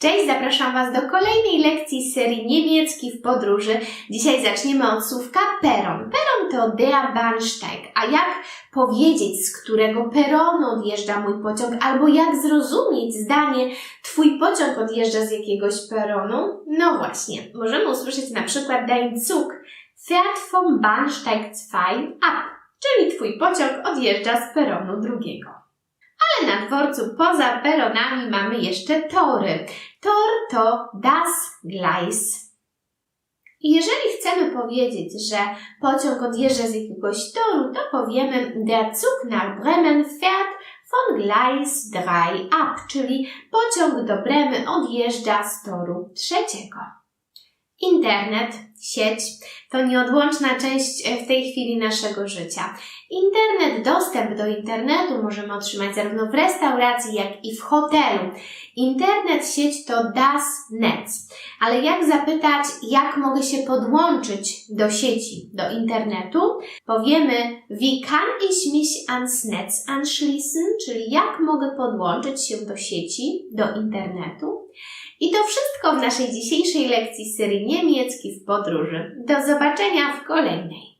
Cześć, zapraszam Was do kolejnej lekcji z serii Niemiecki w podróży. Dzisiaj zaczniemy od słówka peron. Peron to der Bahnsteig, a jak powiedzieć, z którego peronu odjeżdża mój pociąg, albo jak zrozumieć zdanie Twój pociąg odjeżdża z jakiegoś peronu? No właśnie, możemy usłyszeć na przykład Dein Zug fährt vom Bahnsteig 2 ab, czyli Twój pociąg odjeżdża z peronu drugiego. Ale na dworcu poza peronami mamy jeszcze tory. Tor to das Gleis. Jeżeli chcemy powiedzieć, że pociąg odjeżdża z jakiegoś toru, to powiemy Der Zug nach Bremen fährt von Gleis 3 ab, czyli pociąg do Bremy odjeżdża z toru trzeciego. Internet, sieć to nieodłączna część e, w tej chwili naszego życia. Internet, dostęp do internetu możemy otrzymać zarówno w restauracji, jak i w hotelu. Internet, sieć to das Netz. Ale jak zapytać, jak mogę się podłączyć do sieci, do internetu? Powiemy, wie kann ich mich ans Netz anschließen, czyli jak mogę podłączyć się do sieci, do internetu? I to wszystko w naszej dzisiejszej lekcji z serii Niemiecki w podróży. Do zobaczenia w kolejnej.